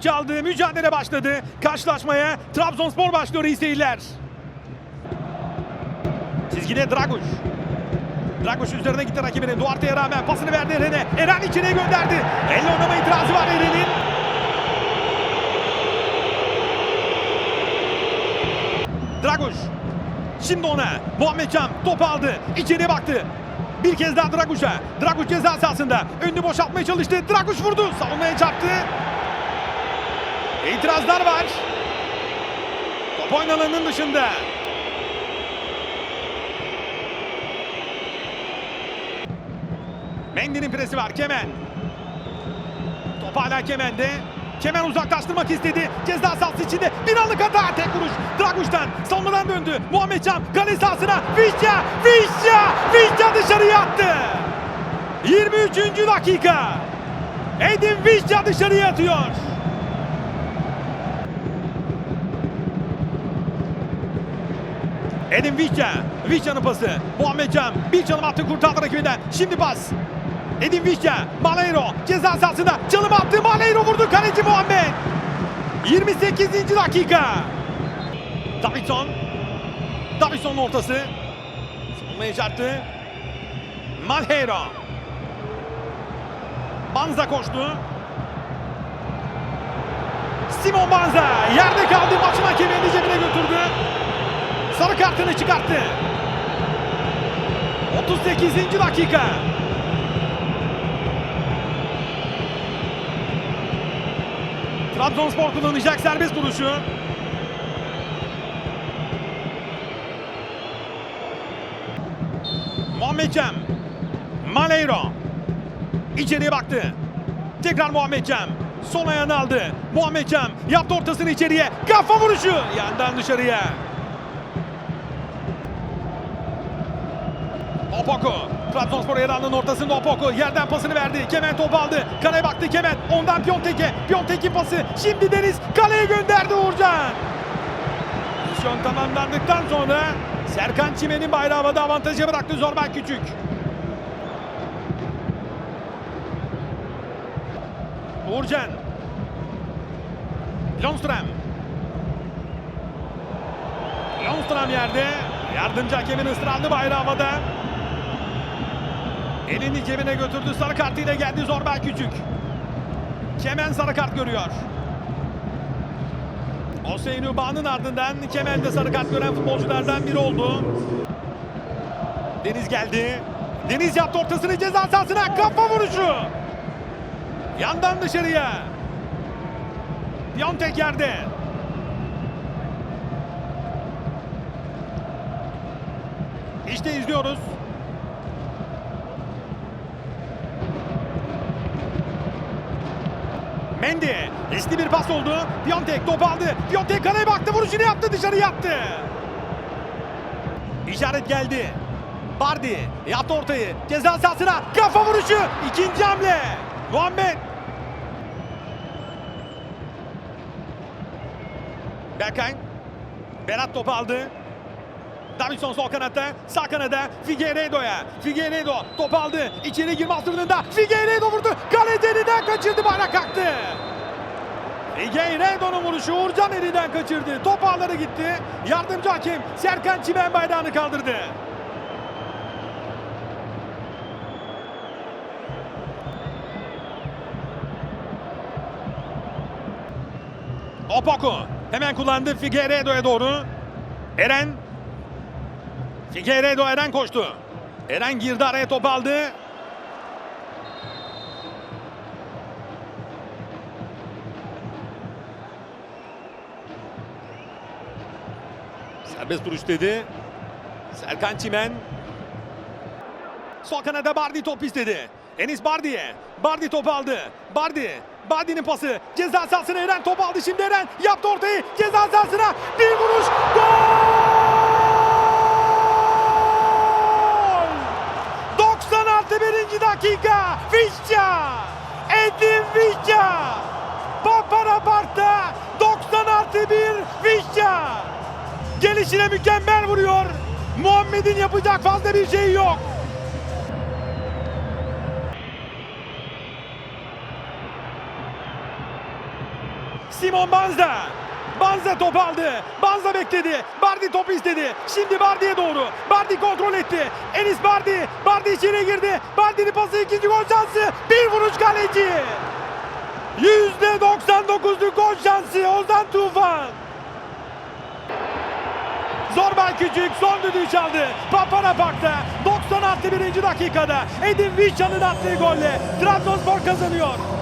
Çaldı, mücadele başladı. Karşılaşmaya Trabzonspor başlıyor iyi seyirler. Çizgide Draguş. Draguş üzerine gitti rakibinin. Duarte'ye rağmen pasını verdi Eren'e. Eren içeriye gönderdi. Elle oynama itirazı var Eren'in. Draguş. Şimdi ona. Muhammed Can topu aldı. İçeriye baktı. Bir kez daha Draguş'a. Draguş ceza sahasında. Önünü boşaltmaya çalıştı. Draguş vurdu. Savunmaya çarptı. İtirazlar var. Top oynananın dışında. Mendy'nin presi var. Kemen. Top hala Kemen'de. Kemen uzaklaştırmak istedi. Ceza sahası içinde bir anlık hata. Tek vuruş. Draguş'tan savunmadan döndü. Muhammed Can kale sahasına. Vişya! Vişya! Vişya dışarıya attı. 23. dakika. Edin Vişya dışarıya atıyor. Edin Vişça. Vişça'nın pası. Muhammed bir çalım attı kurtardı rakibinden. Şimdi pas. Edin Vişça. Malheiro ceza sahasında çalım attı. Malheiro vurdu kaleci Muhammed. 28. dakika. Davidson. Davidson'un ortası. Savunmaya çarptı. Malheiro. Banza koştu. Simon Banza yerde kaldı maçın hakemini cebine götürdü. Sarı kartını çıkarttı. 38. dakika. Trabzonspor kullanacak serbest vuruşu. Muhammed Cem. Maleiro. İçeriye baktı. Tekrar Muhammed Cem. Sol ayağını aldı. Muhammed Cem yaptı ortasını içeriye. Kafa vuruşu. Yandan dışarıya. Opoku. Trabzonspor Eran'ın ortasında Opoku. Yerden pasını verdi. Kemen topu aldı. Kaleye baktı Kemen. Ondan Piontek'e. Piontek'in pası. Şimdi Deniz kaleye gönderdi Uğurcan. Pozisyon tamamlandıktan sonra Serkan Çimen'in bayrağı havada avantajı bıraktı Zorban Küçük. Uğurcan. Lundström. Lundström yerde. Yardımcı hakemin ısrarlı bayrağı havada. Elini cebine götürdü. Sarı kartıyla geldi Zorbay Küçük. Kemen sarı kart görüyor. Hüseyin Uba'nın ardından Kemen de sarı kart gören futbolculardan biri oldu. Deniz geldi. Deniz yaptı ortasını ceza sahasına. Kafa vuruşu. Yandan dışarıya. Piontek yerde. İşte izliyoruz. Mendy. Riskli bir pas oldu. Piontek topu aldı. Piontek kaleye baktı. Vuruşunu yaptı. Dışarı yattı. İşaret geldi. Bardi yaptı ortayı. Ceza sahasına. Kafa vuruşu. İkinci hamle. Muhammed. Berkay. Berat topu aldı. Davidson sol kanatta, sağ kanada Figueiredo'ya. Figueiredo top aldı. İçeri girme hazırlığında. Figueiredo vurdu. Kaleci elinden kaçırdı. Bayrak kalktı. Figueiredo'nun vuruşu Uğurcan elinden kaçırdı. Top ağları gitti. Yardımcı hakem Serkan Çimen bayrağını kaldırdı. Opoku hemen kullandı Figueiredo'ya doğru. Eren Figueiredo Eren koştu. Eren girdi araya top aldı. Serbest duruş dedi. Serkan Çimen. Sol kanada Bardi top istedi. Enis Bardi'ye. Bardi topu aldı. Bardi. Bardi'nin pası. Ceza sahasına Eren top aldı. Şimdi Eren yaptı ortayı. Ceza sahasına bir vuruş. Gol! Dakika. Vişça. Edin Vişça. Paparapart'ta 90 artı 1 Vişça. Gelişine mükemmel vuruyor. Muhammed'in yapacak fazla bir şey yok. Simon Banza. Banza top aldı. Banza bekledi. Bardi topu istedi. Şimdi Bardi'ye doğru. Bardi kontrol etti. Enis Bardi. Bardi içeri girdi. Bardi'nin pası ikinci gol şansı. Bir vuruş kaleci. %99'luk gol şansı Ozan Tufan. Zorba Küçük son düdüğü çaldı. Papara Park'ta 96. dakikada Edin Vişcan'ın attığı golle Trabzonspor kazanıyor.